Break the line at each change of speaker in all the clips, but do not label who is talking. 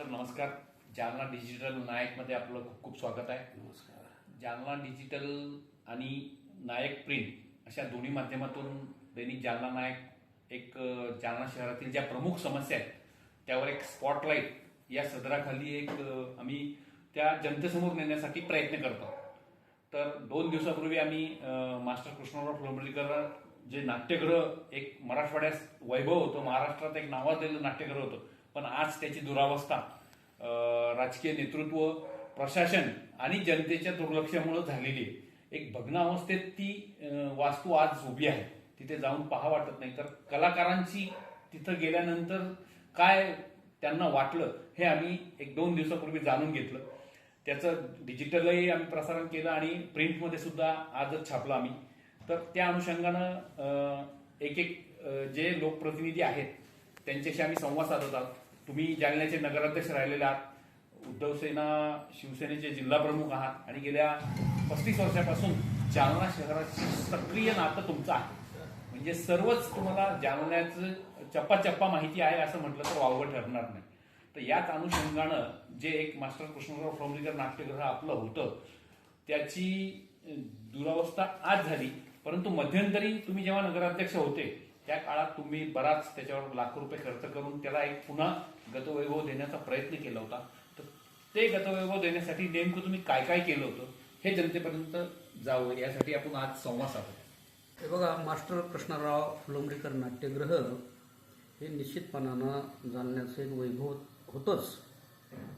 Sir नमस्कार. Jalna digital नायकमध्ये आपलं खूप खूप स्वागत आहे.
नमस्कार.
जालना डिजिटल आणि नायक प्रिंट अशा दोन्ही माध्यमातून दैनिक जालना नायक एक जालना शहरातील ज्या प्रमुख समस्या आहेत त्यावर एक स्पॉटलाईट या सदराखाली एक आम्ही त्या जनतेसमोर नेण्यासाठी प्रयत्न करतो. तर दोन दिवसापूर्वी आम्ही मास्टर कृष्णराव फुलंब्रीकर जे नाट्यगृह एक मराठवाड्यात वैभव होतं महाराष्ट्रात एक नावाजलेलं नाट्यगृह होतं पण आज त्याची दुरावस्था राजकीय नेतृत्व प्रशासन आणि जनतेच्या दुर्लक्षामुळे झालेली आहे. एक भग्न अवस्थेत ती वास्तू आज उभी आहे. तिथे जाऊन पहा वाटत नाही. तर कलाकारांची तिथं गेल्यानंतर काय त्यांना वाटलं हे आम्ही एक दोन दिवसापूर्वी जाणून घेतलं. त्याचं डिजिटलही आम्ही प्रसारण केलं आणि प्रिंटमध्ये सुद्धा आजच छापलं आम्ही. तर त्या अनुषंगानं एक एक जे लोकप्रतिनिधी आहेत त्यांच्याशी आम्ही संवाद साधत आहोत. तुम्ही जालन्याचे नगराध्यक्ष राहिलेले आहात उद्धव सेना शिवसेनेचे जिल्हा प्रमुख आहात आणि गेल्या पस्तीस वर्षापासून जालना शहराशी सक्रिय नातं तुमचं आहे. म्हणजे सर्वच तुम्हाला जालन्याचं चप्पा चप्पा माहिती आहे असं म्हटलं तर वावगं ठरणार नाही. तर याच अनुषंगानं जे एक मास्टर कृष्णराव फळंब्रीकर नाट्यगृह आपलं होतं त्याची दुरावस्था आज झाली. परंतु मध्यंतरी तुम्ही जेव्हा नगराध्यक्ष होते त्या काळात तुम्ही बराच त्याच्यावर लाखो रुपये खर्च करून त्याला एक पुन्हा गतवैभव देण्याचा प्रयत्न केला होता. तर ते गतवैभव देण्यासाठी नेमकं तुम्ही काय काय केलं होतं? हे जनतेपर्यंत जावं यासाठी आपण आज संवाद साधतो
हे बघा मास्टर कृष्णराव फुलंब्रीकर नाट्यगृह हे निश्चितपणानं जाणण्याचं एक वैभव होतंच.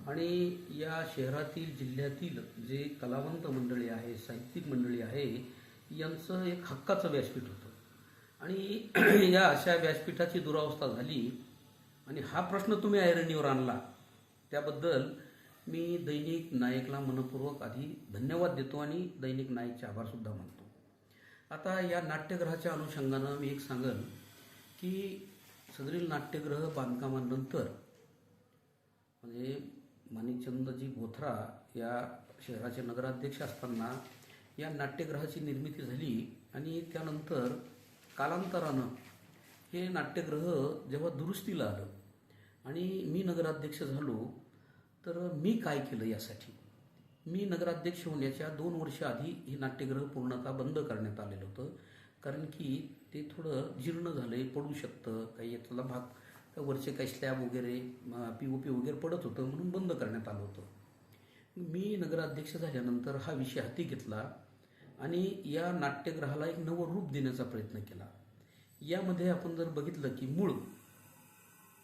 आणि या शहरातील जिल्ह्यातील जे कलावंत मंडळी आहे साहित्यिक मंडळी आहे यांचं एक हक्काचं व्यासपीठ होतं. आणि या अशा व्यासपीठाची दुरावस्था झाली आणि हा प्रश्न तुम्ही ऐरणीवर आणला. त्याबद्दल मी दैनिक नायकला मनपूर्वक आधी धन्यवाद देतो आणि दैनिक नायकचे आभारसुद्धा मानतो. आता या नाट्यग्रहाच्या अनुषंगानं मी एक सांगन की सदरील नाट्यग्रह बांधकामानंतर म्हणजे माणिकचंदजी बोथरा या शहराचे नगराध्यक्ष असताना या नाट्यग्रहाची निर्मिती झाली आणि त्यानंतर कालांतरानं हे नाट्यगृह जेव्हा दुरुस्तीला आलं आणि मी नगराध्यक्ष झालो तर मी काय केलं यासाठी? मी नगराध्यक्ष होण्याच्या दोन वर्ष आधी हे नाट्यगृह पूर्णतः बंद करण्यात आलेलं होतं. कारण की ते थोडं जीर्ण झालंय पडू शकतं काही यातला भाग वरचे काही स्लॅब वगैरे पी ओ पी वगैरे पडत होतं म्हणून बंद करण्यात आलं होतं. मी नगराध्यक्ष झाल्यानंतर हा विषय हाती घेतला. आणि या नाट्यग्रहाला एक नवं रूप देण्याचा प्रयत्न केला. यामध्ये आपण जर बघितलं की मूळ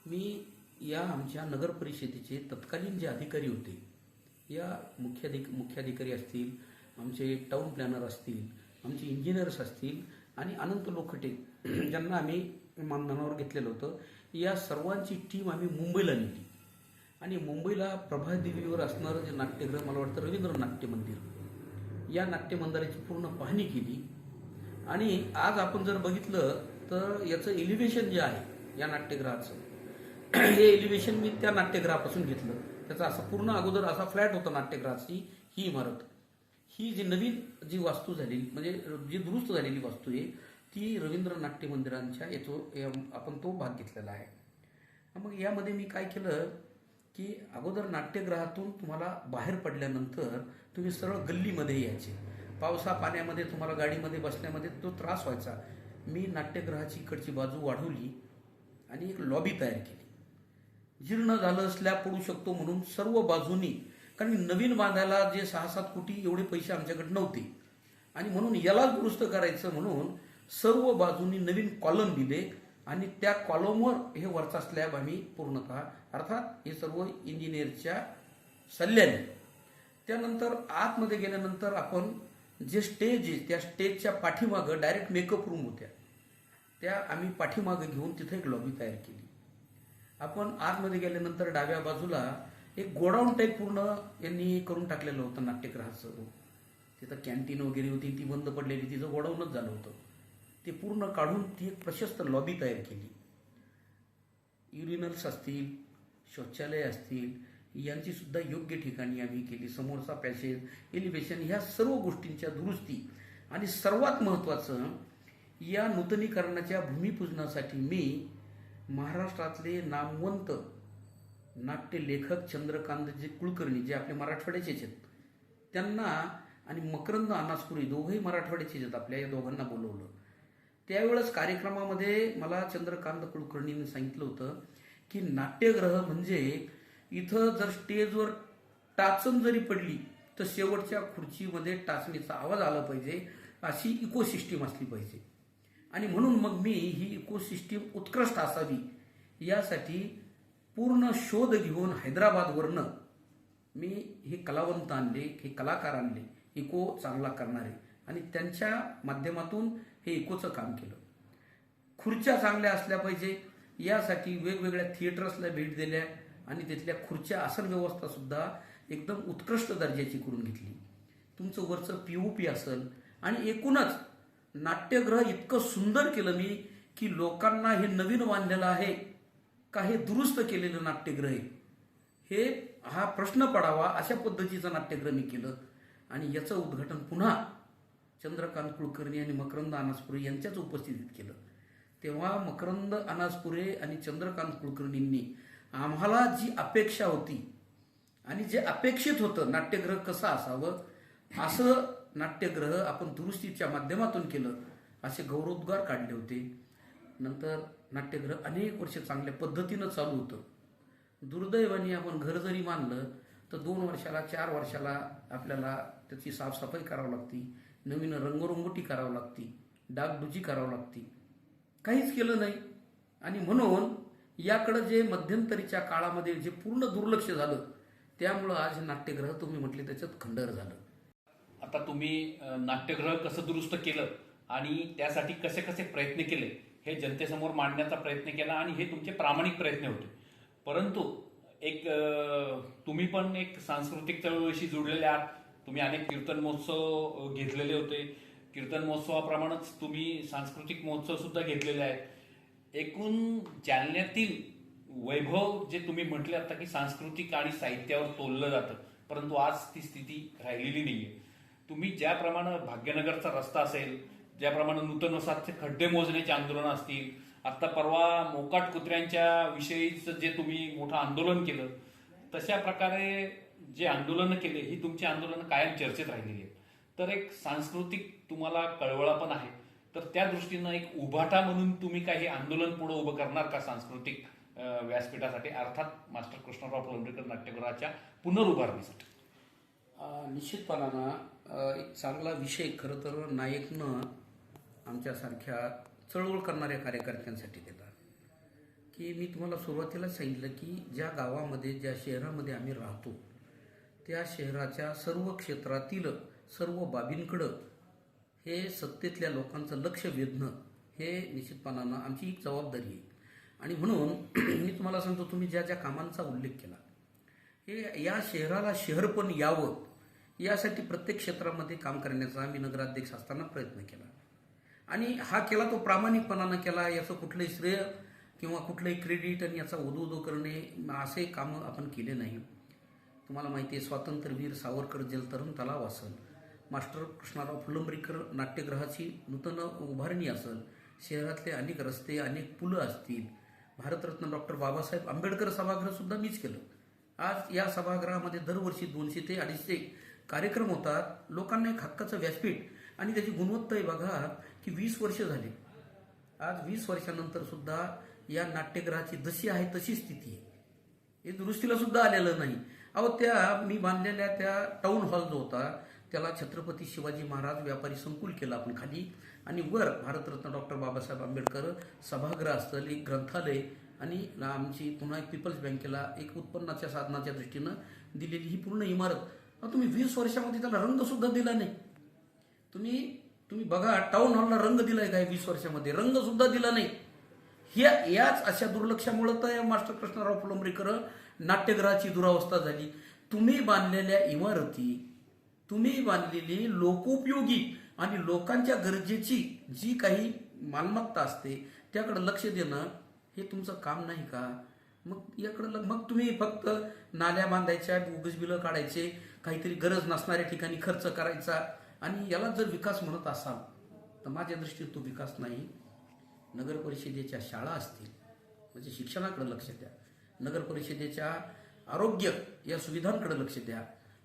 मी या आमच्या नगर परिषदेचे तत्कालीन जे अधिकारी होते या मुख्याधिक मुख्याधिकारी असतील आमचे टाऊन प्लॅनर असतील आमचे इंजिनियर्स असतील आणि अनंत लोखटे ज्यांना आम्ही मानधनावर घेतलेलं होतं या सर्वांची टीम आम्ही मुंबईला नेली. आणि मुंबईला प्रभादेवीवर असणारं जे नाट्यगृह मला वाटतं रवींद्र नाट्य मंदिर. या नाट्यमंदाराची पूर्ण पाहणी केली. आणि आज आपण जर बघितलं तर याचं एलिव्हेशन जे आहे या नाट्यगृहाचं हे एलिव्हेशन मी त्या नाट्यगृहापासून घेतलं. त्याचा असा पूर्ण अगोदर असा फ्लॅट होता नाट्यगृहाची ही इमारत. ही जी नवीन जी वास्तू झालेली म्हणजे जी दुरुस्त झालेली वास्तू आहे ती रवींद्र नाट्य मंदिरांच्या येतो आपण तो भाग घेतलेला आहे. मग यामध्ये मी काय केलं की अगोदर नाट्यगृहातून तुम्हाला बाहेर पडल्यानंतर तुम्ही सरळ गल्लीमध्ये यायचे. पावसा पाण्यामध्ये तुम्हाला गाडीमध्ये बसण्यामध्ये तो त्रास व्हायचा. मी नाट्यगृहाची इकडची बाजू वाढवली आणि एक लॉबी तयार केली. जीर्ण झालं स्लॅब पडू शकतो म्हणून सर्व बाजूनी कारण नवीन बांधायला जे सहा सात कोटी एवढे पैसे आमच्याकडे नव्हते. आणि म्हणून याला दुरुस्त करायचं म्हणून सर्व बाजूनी नवीन कॉलम दिले. आणि त्या कॉलमवर हे वरचा स्लॅब आम्ही पूर्णतः अर्थात हे सर्व इंजिनियरच्या सल्ल्याने. त्यानंतर आतमध्ये गेल्यानंतर आपण जे स्टेज आहे त्या स्टेजच्या पाठीमागं डायरेक्ट मेकअप रूम होत्या. त्या आम्ही पाठीमागं घेऊन तिथे एक लॉबी तयार केली. आपण आतमध्ये गेल्यानंतर डाव्या बाजूला एक गोडाऊन टाईप पूर्ण यांनी करून टाकलेलं होतं नाट्यगृहाचं तिथं कॅन्टीन वगैरे होती ती बंद पडलेली तिचं गोडाऊनच झालं होतं. ते पूर्ण काढून ती एक प्रशस्त लॉबी तयार केली. युरिनल्स असतील शौचालय असतील यांची सुद्धा योग्य ठिकाणी आम्ही केली. समोरचा पॅसेज एलिव्हेशन ह्या सर्व गोष्टींच्या दुरुस्ती. आणि सर्वात महत्त्वाचं या नूतनीकरणाच्या भूमिपूजनासाठी मी महाराष्ट्रातले नामवंत नाट्य लेखक चंद्रकांतजी कुलकर्णी जे आपले मराठवाड्याचेच आहेत त्यांना आणि मकरंद अनासपुरी दोघंही मराठवाड्याचेच आहेत. आपल्या या दोघांना बोलवलं. त्यावेळेस कार्यक्रमामध्ये मला चंद्रकांत कुलकर्णींनी सांगितलं होतं की नाट्यग्रह म्हणजे इथं जर स्टेजवर टाचण जरी पडली तर शेवटच्या खुर्चीमध्ये टाचणीचा आवाज आला पाहिजे अशी इकोसिस्टीम असली पाहिजे. आणि म्हणून मग मी ही इकोसिस्टीम उत्कृष्ट असावी यासाठी पूर्ण शोध घेऊन हैदराबादवरनं मी हे कलावंत आणले हे कलाकार आणले इको चांगला करणारे. आणि त्यांच्या माध्यमातून हे इकोचं काम केलं. खुर्च्या चांगल्या असल्या पाहिजे यासाठी वेगवेगळ्या थिएटर्सला भेट दिल्या आणि तिथल्या खुर्च्या आसन व्यवस्था सुद्धा एकदम उत्कृष्ट दर्जाची करून घेतली. तुमचं वरचं पीओपी असेल आणि एकूणच नाट्यग्रह इतकं सुंदर केलं मी की लोकांना हे नवीन बांधलेलं आहे का हे दुरुस्त केलेलं नाट्यग्रह हे हा प्रश्न पडावा अशा पद्धतीचं नाट्यग्रह मी केलं आणि याचं उद्घाटन पुन्हा चंद्रकांत कुलकर्णी आणि मकरंद अनासपुरे यांच्याच उपस्थितीत केलं. तेव्हा मकरंद अनासपुरे आणि चंद्रकांत कुलकर्णींनी आम्हाला जी अपेक्षा होती आणि जे अपेक्षित होतं नाट्यग्रह कसा असावं असं नाट्यगृह आपण दुरुस्तीच्या माध्यमातून केलं असे गौरवोद्गार काढले होते. नंतर नाट्यग्रह अनेक वर्ष चांगल्या पद्धतीनं चालू होतं. दुर्दैवाने आपण घर जरी मानलं तर दोन वर्षाला चार वर्षाला आपल्याला त्याची साफसफाई करावी लागती. नवीन रंगरंगोटी करावी लागती डागडुजी करावी लागती. काहीच केलं नाही. आणि म्हणून याकडं जे मध्यंतरीच्या काळामध्ये जे पूर्ण दुर्लक्ष झालं त्यामुळं आज हे तुम्ही म्हटले त्याच्यात खंडर झालं.
आता तुम्ही नाट्यग्रह कसं दुरुस्त केलं आणि त्यासाठी कसे कसे प्रयत्न केले हे जनतेसमोर मांडण्याचा प्रयत्न केला आणि हे तुमचे प्रामाणिक प्रयत्न होते. परंतु एक तुम्ही पण एक सांस्कृतिक चळवळीशी जुडलेले आहात. तुम्ही अनेक कीर्तन महोत्सव घेतलेले होते. कीर्तन महोत्सवाप्रमाणेच तुम्ही सांस्कृतिक महोत्सव सुद्धा घेतलेले आहेत. एकूण जालन्यातील वैभव जे तुम्ही म्हटले आता की सांस्कृतिक आणि साहित्यावर तोललं जातं परंतु आज ती स्थिती राहिलेली नाहीये. तुम्ही ज्याप्रमाणे भाग्यनगरचा रस्ता असेल ज्याप्रमाणे नूतन वसाहतचे खड्डे मोजण्याचे आंदोलन असतील आता परवा मोकाट कुत्र्यांच्या विषयीचं जे तुम्ही मोठं आंदोलन केलं तशा प्रकारे जे आंदोलनं केले ही तुमची आंदोलनं कायम चर्चेत राहिलेली आहेत. तर एक सांस्कृतिक तुम्हाला कळवळा पण आहे. तर त्या दृष्टीनं एक उभाटा म्हणून तुम्ही काही आंदोलन पुढे उभं करणार का सांस्कृतिक व्यासपीठासाठी? अर्थात मास्टर कृष्णराव फुलंब्रीकर नाट्यगृहाच्या पुनरुभारणीसाठी.
निश्चितपणानं एक चांगला विषय खरं तर नायकनं आमच्यासारख्या चळवळ करणाऱ्या कार्यकर्त्यांसाठी दिला की मी तुम्हाला सुरुवातीला सांगितलं की ज्या गावामध्ये ज्या शहरामध्ये आम्ही राहतो त्या शहराच्या सर्व क्षेत्रातील सर्व बाबींकडं हे सत्तेतल्या लोकांचं लक्ष वेधणं हे निश्चितपणानं आमची एक जबाबदारी आहे. आणि म्हणून मी तुम्हाला सांगतो तुम्ही ज्या ज्या कामांचा उल्लेख केला हे या शहराला शहरपण यावं यासाठी प्रत्येक क्षेत्रामध्ये काम करण्याचा आम्ही नगराध्यक्ष असताना प्रयत्न केला. आणि हा केला तो प्रामाणिकपणानं केला याचं कुठलंही श्रेय किंवा कुठलंही क्रेडिट आणि याचा उदो उदो करणे असे कामं आपण केले नाही. तुम्हाला माहिती आहे स्वातंत्र्यवीर सावरकर जलतरण तलाव असेल मास्टर कृष्णाराव फुलंब्रीकर नाट्यगृहाची नूतन उभारणी असेल शहरातले अनेक रस्ते अनेक पुलं असतील. भारतरत्न डॉक्टर बाबासाहेब आंबेडकर सभागृहसुद्धा मीच केलं. आज या सभागृहामध्ये दरवर्षी दोनशे ते अडीचशे कार्यक्रम होतात. लोकांना एक हक्काचं व्यासपीठ आणि त्याची गुणवत्ता आहे बघा की वीस वर्ष झाली. आज वीस वर्षानंतर सुद्धा या नाट्यगृहाची जशी आहे तशी स्थिती आहे. हे दुरुस्तीला सुद्धा आलेलं नाही. अहो त्या मी बांधलेल्या त्या टाऊन हॉल जो होता त्याला छत्रपती शिवाजी महाराज व्यापारी संकुल केला आपण खाली. आणि वर भारतरत्न डॉक्टर बाबासाहेब आंबेडकर सभागृह असतं एक ग्रंथालय आणि आमची पुन्हा एक पीपल्स बँकेला एक उत्पन्नाच्या साधनाच्या दृष्टीनं दिलेली ही पूर्ण इमारत. तुम्ही वीस वर्षामध्ये त्याला रंगसुद्धा दिला नाही. तुम्ही तुम्ही बघा टाऊन हॉलला रंग दिलाय काय वीस वर्षामध्ये? रंगसुद्धा दिला नाही. ह्या याच अशा दुर्लक्षामुळं तर मास्टर कृष्णराव फुलंब्रीकर नाट्यगृहाची दुरावस्था झाली. तुम्ही बांधलेल्या इमारती तुम्ही बांधलेली लोकोपयोगी आणि लोकांच्या गरजेची जी काही मालमत्ता असते त्याकडे लक्ष देणं हे तुमचं काम नाही का? मग याकडं मग तुम्ही फक्त नाल्या बांधायच्या बोगस बिलं काढायचे काहीतरी गरज नसणाऱ्या ठिकाणी खर्च करायचा आणि याला जर विकास म्हणत असाल तर माझ्या दृष्टीत तो विकास नाही. नगर परिषदेच्या शाळा असतील म्हणजे शिक्षणाकडे लक्ष द्या. नगर परिषदेच्या आरोग्य या सुविधांकडे लक्ष द्या.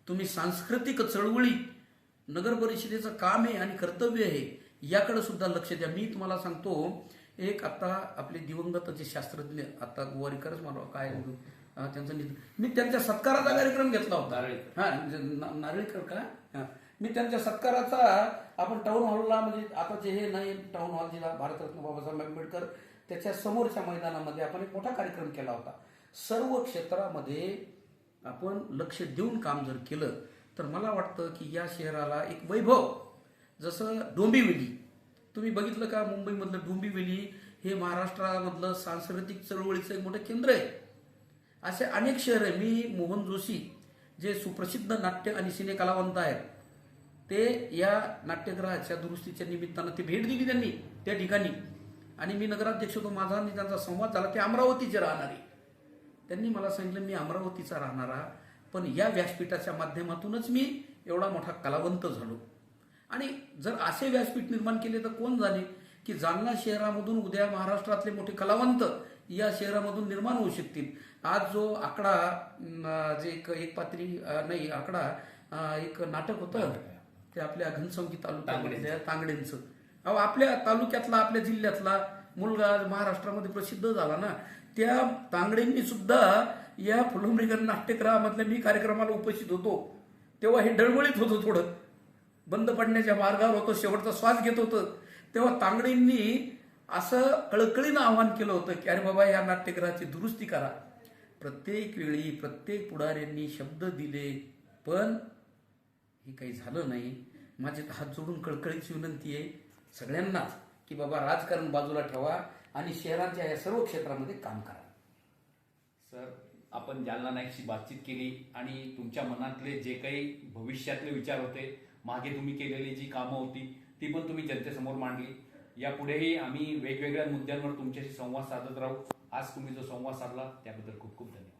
तुम्ही सांस्कृतिक चळवळी नगर परिषदेचं काम आहे आणि कर्तव्य आहे याकडे सुद्धा लक्ष द्या. मी तुम्हाला सांगतो एक आता आपले दिवंगत जे शास्त्रज्ञ आता गोवारीकरच मला काय त्यांचं निधन. मी त्यांच्या सत्काराचा कार्यक्रम घेतला होता.
नारळीकर.
हा म्हणजे नारळीकर का? हा. मी त्यांच्या सत्काराचा आपण टाऊन हॉलला म्हणजे आता जे हे नाही टाऊन हॉल जिला भारतरत्न बाबासाहेब आंबेडकर त्याच्या समोरच्या मैदानामध्ये आपण एक मोठा कार्यक्रम केला होता. सर्व क्षेत्रामध्ये आपण लक्ष देऊन काम जर केलं तर मला वाटतं की या शहराला एक वैभव जसं डोंबिवली तुम्ही बघितलं का मुंबईमधलं डोंबिवली हे महाराष्ट्रामधलं सांस्कृतिक चळवळीचं एक मोठं केंद्र आहे. असे अनेक शहर आहे. मी मोहन जोशी जे सुप्रसिद्ध नाट्य आणि सिने कलावंत आहेत ते या नाट्यगृहाच्या दुरुस्तीच्या निमित्तानं ती भेट दिली त्यांनी त्या ठिकाणी. आणि मी नगराध्यक्ष होतो माझा आणि त्यांचा संवाद झाला ते अमरावतीचे राहणारे. त्यांनी मला सांगितलं मी अमरावतीचा राहणारा पण या व्यासपीठाच्या माध्यमातूनच मी एवढा मोठा कलावंत झालो. आणि जर असे व्यासपीठ निर्माण केले तर कोण जाणे की जालना शहरामधून उद्या महाराष्ट्रातले मोठे कलावंत या शहरामधून निर्माण होऊ शकतील? आज जो आकडा जे एक एक पात्री नाही आकडा एक नाटक होतं ते आपल्या घनसंगी तालुक्यामधल्या तांगडेंचं. अहो आपल्या तालुक्यातला आपल्या जिल्ह्यातला मुलगा महाराष्ट्रामध्ये प्रसिद्ध झाला ना त्या तांगडेंनी सुद्धा या फुलंब्रीकर नाट्यगृहामधल्या मी कार्यक्रमाला उपस्थित होतो. तेव्हा हे डळमळीत होतं थोडं. बंद पडण्याच्या मार्गावर होतं शेवटचा श्वास घेत होतं. तेव्हा तांगडेंनी असं कळकळीनं आवाहन केलं होतं की अरे बाबा या नाट्यगृहाची दुरुस्ती करा. प्रत्येक वेळी प्रत्येक पुढाऱ्यांनी शब्द दिले पण हे काही झालं नाही. माझे हात जोडून कळकळीची विनंती आहे सगळ्यांनाच की बाबा राजकारण बाजूला ठेवा आणि शहराच्या या सर्व क्षेत्रामध्ये काम करा.
सर आपण जालना नाईकशी बातचीत केली आणि तुमच्या मनातले जे काही भविष्यातले विचार होते मागे तुम्ही केलेली जी कामं होती ती पण तुम्ही जनतेसमोर मांडली. यापुढेही आम्ही वेगवेगळ्या मुद्द्यांवर तुमच्याशी संवाद साधत राहू. आज तुम्ही जो संवाद साधला त्याबद्दल खूप खूप धन्यवाद.